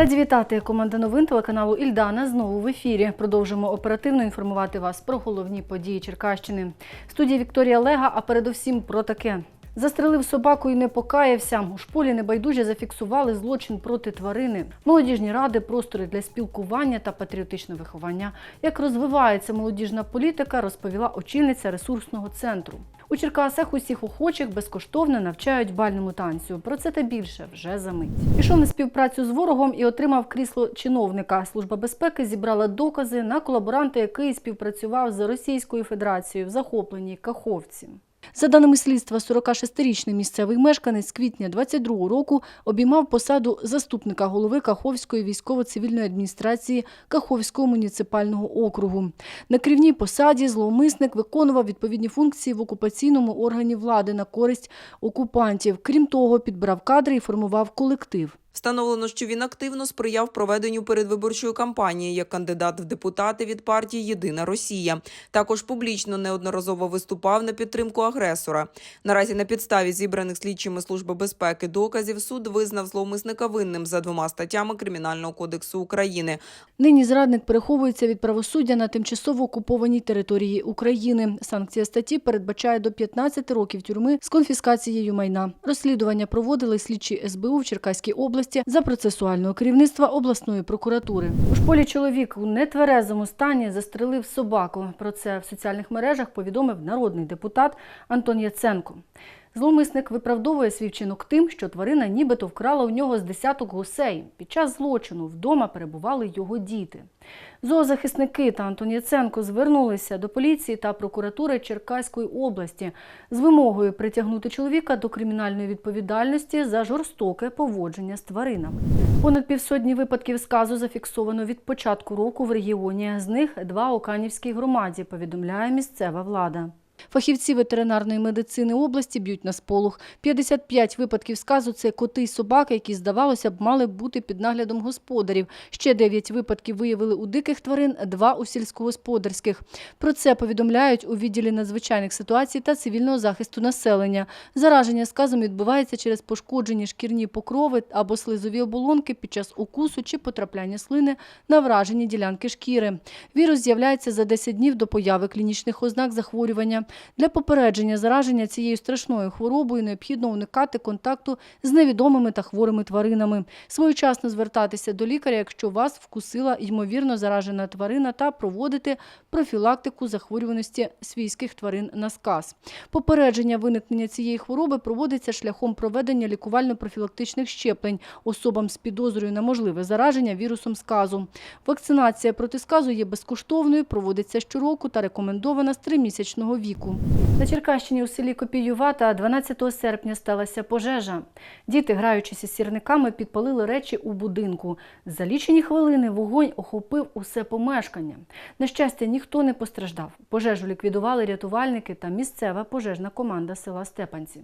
Раді вітати команда новин телеканалу Ільдана знову в ефірі. Продовжимо оперативно інформувати вас про головні події Черкащини. Студія Вікторія Лега, а передусім про таке. Застрелив собаку і не покаявся. У шполі небайдужі зафіксували злочин проти тварини. Молодіжні ради, простори для спілкування та патріотичного виховання. Як розвивається молодіжна політика, розповіла очільниця ресурсного центру. У Черкасах усіх охочих безкоштовно навчають бальному танцю. Про це та більше вже за мить. Пішов на співпрацю з ворогом і отримав крісло чиновника. Служба безпеки зібрала докази на колаборанта, який співпрацював з Російською Федерацією в захопленій Каховці. За даними слідства, 46-річний місцевий мешканець з квітня 22 року обіймав посаду заступника голови Каховської військово-цивільної адміністрації Каховського муніципального округу. На керівній посаді зловмисник виконував відповідні функції в окупаційному органі влади на користь окупантів. Крім того, підбирав кадри і формував колектив. Встановлено, що він активно сприяв проведенню передвиборчої кампанії як кандидат в депутати від партії Єдина Росія. Також публічно неодноразово виступав на підтримку агресора. Наразі на підставі зібраних слідчими служби безпеки доказів суд визнав зловмисника винним за двома статтями Кримінального кодексу України. Нині зрадник переховується від правосуддя на тимчасово окупованій території України. Санкція статті передбачає до 15 років тюрми з конфіскацією майна. Розслідування проводили слідчі СБУ в Черкаській області за процесуального керівництва обласної прокуратури. У шполі чоловік у нетверезому стані застрелив собаку. Про це в соціальних мережах повідомив народний депутат Антон Яценко. Зловмисник виправдовує свій вчинок тим, що тварина нібито вкрала у нього з десяток гусей. Під час злочину вдома перебували його діти. Зоозахисники та Антон Яценко звернулися до поліції та прокуратури Черкаської області з вимогою притягнути чоловіка до кримінальної відповідальності за жорстоке поводження з тваринами. Понад півсотні випадків сказу зафіксовано від початку року в регіоні. З них два у Канівській громаді, повідомляє місцева влада. Фахівці ветеринарної медицини області б'ють на сполох. 55 випадків сказу – це коти й собаки, які, здавалося б, мали бути під наглядом господарів. Ще 9 випадків виявили у диких тварин, 2 у сільськогосподарських. Про це повідомляють у відділі надзвичайних ситуацій та цивільного захисту населення. Зараження сказом відбувається через пошкоджені шкірні покрови або слизові оболонки під час укусу чи потрапляння слини на вражені ділянки шкіри. Вірус з'являється за 10 днів до появи клінічних ознак захворювання. Для попередження зараження цією страшною хворобою необхідно уникати контакту з невідомими та хворими тваринами. Своєчасно звертатися до лікаря, якщо вас вкусила ймовірно заражена тварина, та проводити профілактику захворюваності свійських тварин на сказ. Попередження виникнення цієї хвороби проводиться шляхом проведення лікувально-профілактичних щеплень особам з підозрою на можливе зараження вірусом сказу. Вакцинація проти сказу є безкоштовною, проводиться щороку та рекомендована з тримісячного віку. На Черкащині у селі Копіювата 12 серпня сталася пожежа. Діти, граючись із сірниками, підпалили речі у будинку. За лічені хвилини вогонь охопив усе помешкання. На щастя, ніхто не постраждав. Пожежу ліквідували рятувальники та місцева пожежна команда села Степанці.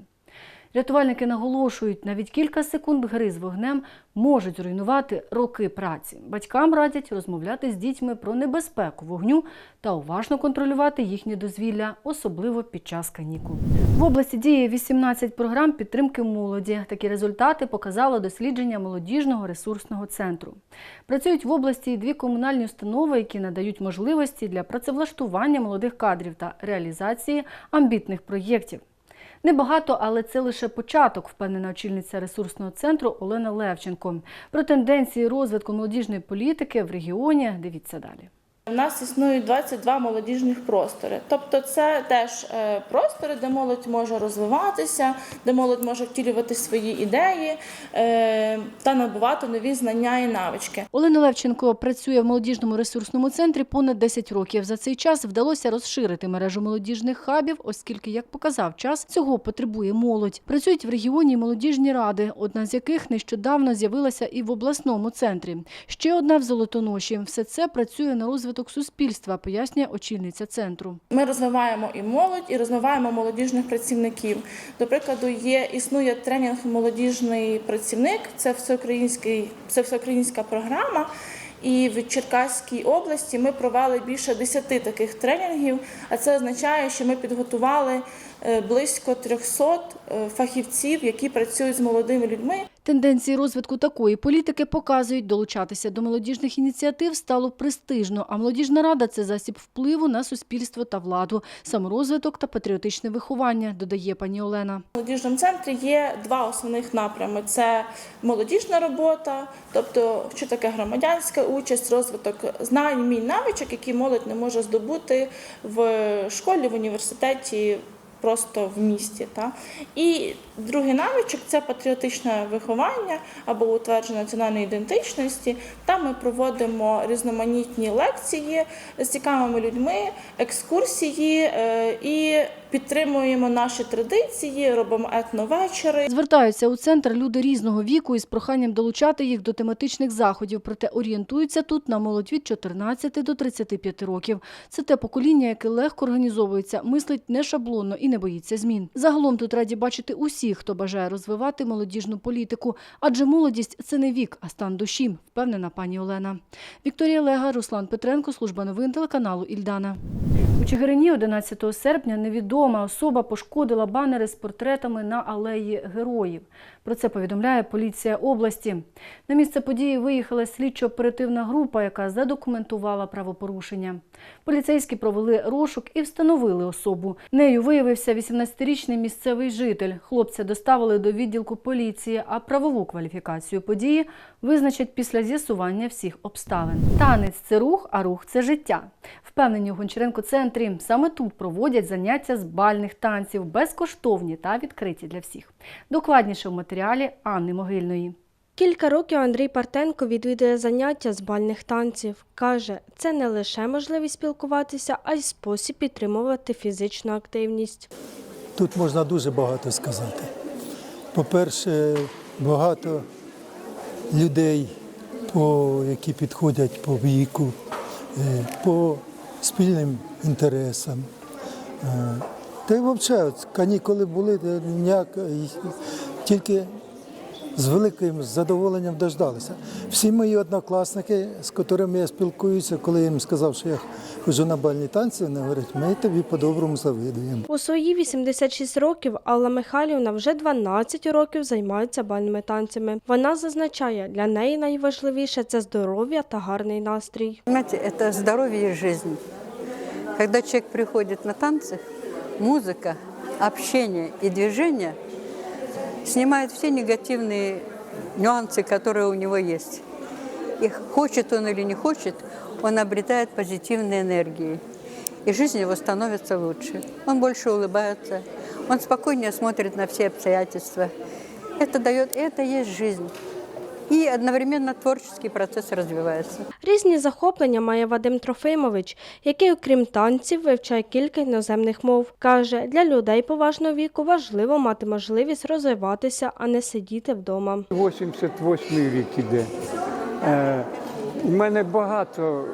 Рятувальники наголошують, навіть кілька секунд гри з вогнем можуть зруйнувати роки праці. Батькам радять розмовляти з дітьми про небезпеку вогню та уважно контролювати їхнє дозвілля, особливо під час канікул. В області діє 18 програм підтримки молоді. Такі результати показало дослідження молодіжного ресурсного центру. Працюють в області дві комунальні установи, які надають можливості для працевлаштування молодих кадрів та реалізації амбітних проєктів. Небагато, але це лише початок, впевнена очільниця ресурсного центру Олена Левченко. Про тенденції розвитку молодіжної політики в регіоні дивіться далі. У нас існують 22 молодіжних простори. Тобто, це теж е, простори, де молодь може розвиватися, де молодь може втілювати свої ідеї е, та набувати нові знання і навички. Олена Левченко працює в молодіжному ресурсному центрі понад 10 років. За цей час вдалося розширити мережу молодіжних хабів, оскільки, як показав час, цього потребує молодь. Працюють в регіоні молодіжні ради, одна з яких нещодавно з'явилася і в обласному центрі. Ще одна в Золотоноші. Все це працює на розвиток суспільства, пояснює очільниця центру. Ми розвиваємо і молодь, і розвиваємо молодіжних працівників. До прикладу, є існує тренінг молодіжний працівник. Це всеукраїнський, це всеукраїнська програма. І в Черкаській області ми провели більше 10 таких тренінгів. А це означає, що ми підготували близько 300 е, фахівців, які працюють з молодими людьми. Тенденції розвитку такої політики показують, долучатися до молодіжних ініціатив стало престижно, а молодіжна рада це засіб впливу на суспільство та владу, саморозвиток та патріотичне виховання, додає пані Олена. В молодіжному центрі є два основних напрями: це молодіжна робота, тобто що таке громадянська участь, розвиток знань, вмінь, навичок, які молодь не може здобути в школі, в університеті. Просто в місті, та і другий навичок це патріотичне виховання або утвердження національної ідентичності. Там ми проводимо різноманітні лекції з цікавими людьми, екскурсії е, і підтримуємо наші традиції, робимо етновечори. Звертаються у центр люди різного віку із проханням долучати їх до тематичних заходів, проте орієнтуються тут на молодь від 14 до 35 років. Це те покоління, яке легко організовується, мислить не шаблонно і не боїться змін. Загалом тут раді бачити усіх, хто бажає розвивати молодіжну політику, адже молодість це не вік, а стан душі, впевнена пані Олена. Вікторія Лега, Руслан Петренко, служба новин телеканалу Ільдана. У Чигирині 11 серпня невідома особа пошкодила банери з портретами на алеї героїв. Про це повідомляє поліція області. На місце події виїхала слідчо-оперативна група, яка задокументувала правопорушення. Поліцейські провели розшук і встановили особу. Нею виявився 18-річний місцевий житель. Хлопця доставили до відділку поліції, а правову кваліфікацію події визначать після з'ясування всіх обставин. Танець це рух, а рух це життя. Впевнені у Гончаренко центрі саме тут проводять заняття з бальних танців, безкоштовні та відкриті для всіх. Докладніше в матеріалі Анни Могильної. Кілька років Андрій Партенко відвідує заняття з бальних танців. Каже, це не лише можливість спілкуватися, а й спосіб підтримувати фізичну активність. Тут можна дуже багато сказати. По-перше, багато людей, які підходять по віку, е, по спільним інтересам. Е, Та й взагалі, канікули були, ніяк, і тільки з великим задоволенням дождалися. Всі мої однокласники, з котрими я спілкуюся, коли я їм сказав, що я ходжу на бальні танці, вони говорять, ми тобі по-доброму завидуємо. У свої 86 років Алла Михайлівна вже 12 років займається бальними танцями. Вона зазначає, для неї найважливіше це здоров'я та гарний настрій. Понимаете, это здоровье и жизнь. Когда человек приходит на танцы, музыка, общение и движение снимают все негативные нюансы, которые у него есть. И хочет он или не хочет, он обретает позитивные энергии. И жизнь его становится лучше. Он больше улыбается, он спокойнее смотрит на все обстоятельства. Это дает, это и есть жизнь. И одновременно творческий процесс развивается. Різні захоплення має Вадим Трофимович, який, окрім танців, вивчає кілька іноземних мов. Каже, для людей поважного віку важливо мати можливість розвиватися, а не сидіти вдома. 88 рік іде. Е, у мене багато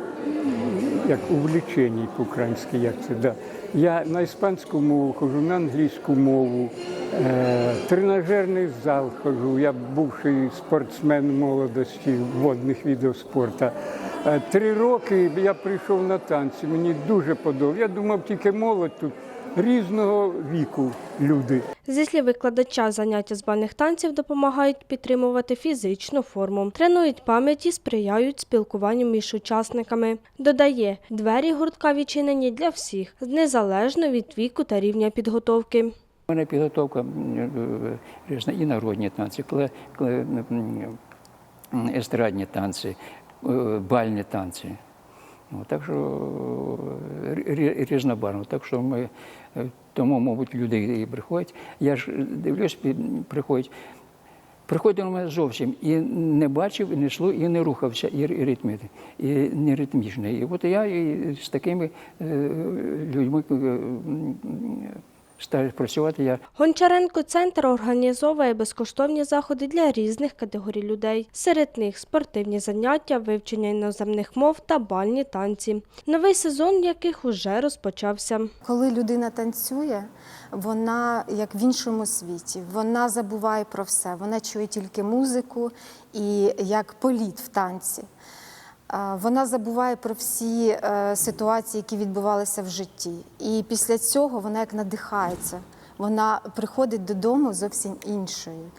як увлічень по-українськи, як це да. Я на іспанську мову хожу, на англійську мову, е, тренажерний зал хожу. Я бувший спортсмен молодості водних видів спорту. Е, три роки я прийшов на танці, мені дуже подобається. Я думав, тільки молодь тут різного віку люди. Зі слів викладача, заняття з бальних танців допомагають підтримувати фізичну форму, тренують пам'ять і сприяють спілкуванню між учасниками. Додає, двері гуртка відчинені для всіх, незалежно від віку та рівня підготовки. У мене підготовка е, різна і народні танці, естрадні танці, е, бальні танці. Ну, так що різнобарно. Так що ми е, тому, мабуть, люди і приходять. Я ж дивлюсь, приходять. Приходить до мене зовсім і не бачив, і не йшло, і не рухався, і ри- ритми, і не ритмічний. І от я і з такими е, людьми е, працювати. Я Гончаренко центр організовує безкоштовні заходи для різних категорій людей. Серед них спортивні заняття, вивчення іноземних мов та бальні танці. Новий сезон яких уже розпочався. Коли людина танцює, вона як в іншому світі, вона забуває про все. Вона чує тільки музику і як політ в танці. Вона забуває про всі е, ситуації, які відбувалися в житті. І після цього вона як надихається вона приходить додому зовсім іншою,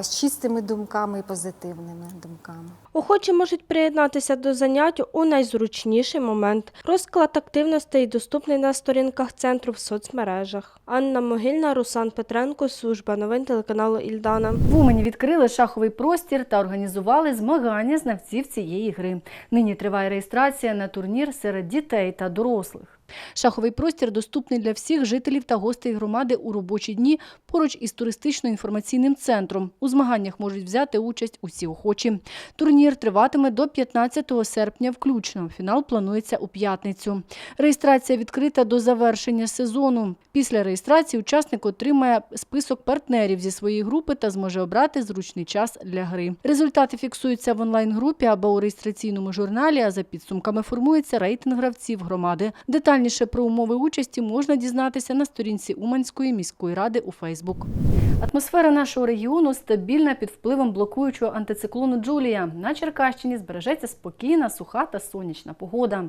з чистими думками і позитивними думками. Охочі можуть приєднатися до занять у найзручніший момент. Розклад активностей доступний на сторінках центру в соцмережах. Анна Могильна, Руслан Петренко, служба новин телеканалу Ільдана. В Умані відкрили шаховий простір та організували змагання знавців цієї гри. Нині триває реєстрація на турнір серед дітей та дорослих. Шаховий простір доступний для всіх жителів та гостей громади у робочі дні поруч із туристично-інформаційним центром. У змаганнях можуть взяти участь усі охочі. Турнір триватиме до 15 серпня включно. Фінал планується у п'ятницю. Реєстрація відкрита до завершення сезону. Після реєстрації учасник отримає список партнерів зі своєї групи та зможе обрати зручний час для гри. Результати фіксуються в онлайн-групі або у реєстраційному журналі, а за підсумками формується рейтинг гравців громади. Детальніше про умови участі можна дізнатися на сторінці Уманської міської ради у Фейсбук. Атмосфера нашого регіону стабільна під впливом блокуючого антициклону Джулія. На Черкащині збережеться спокійна, суха та сонячна погода.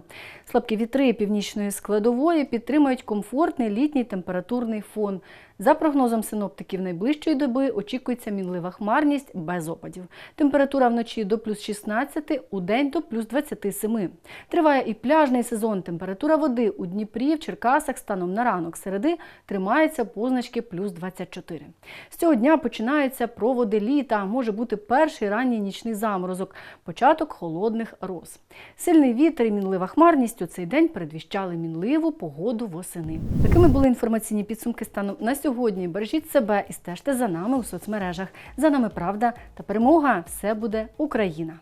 Слабкі вітри північної складової підтримують комфортний літній температурний фон. За прогнозом синоптиків, найближчої доби очікується мінлива хмарність без опадів. Температура вночі до плюс 16, у день до плюс 27. Триває і пляжний сезон. Температура води у Дніпрі, в Черкасах станом на ранок середи тримається позначки плюс 24. З цього дня починаються проводи літа. Може бути перший ранній нічний заморозок, початок холодних роз. Сильний вітер і мінлива хмарність у цей день передвіщали мінливу погоду восени. Такими були інформаційні підсумки станом на сьогодні. Бережіть себе і стежте за нами у соцмережах. За нами правда та перемога. Все буде Україна.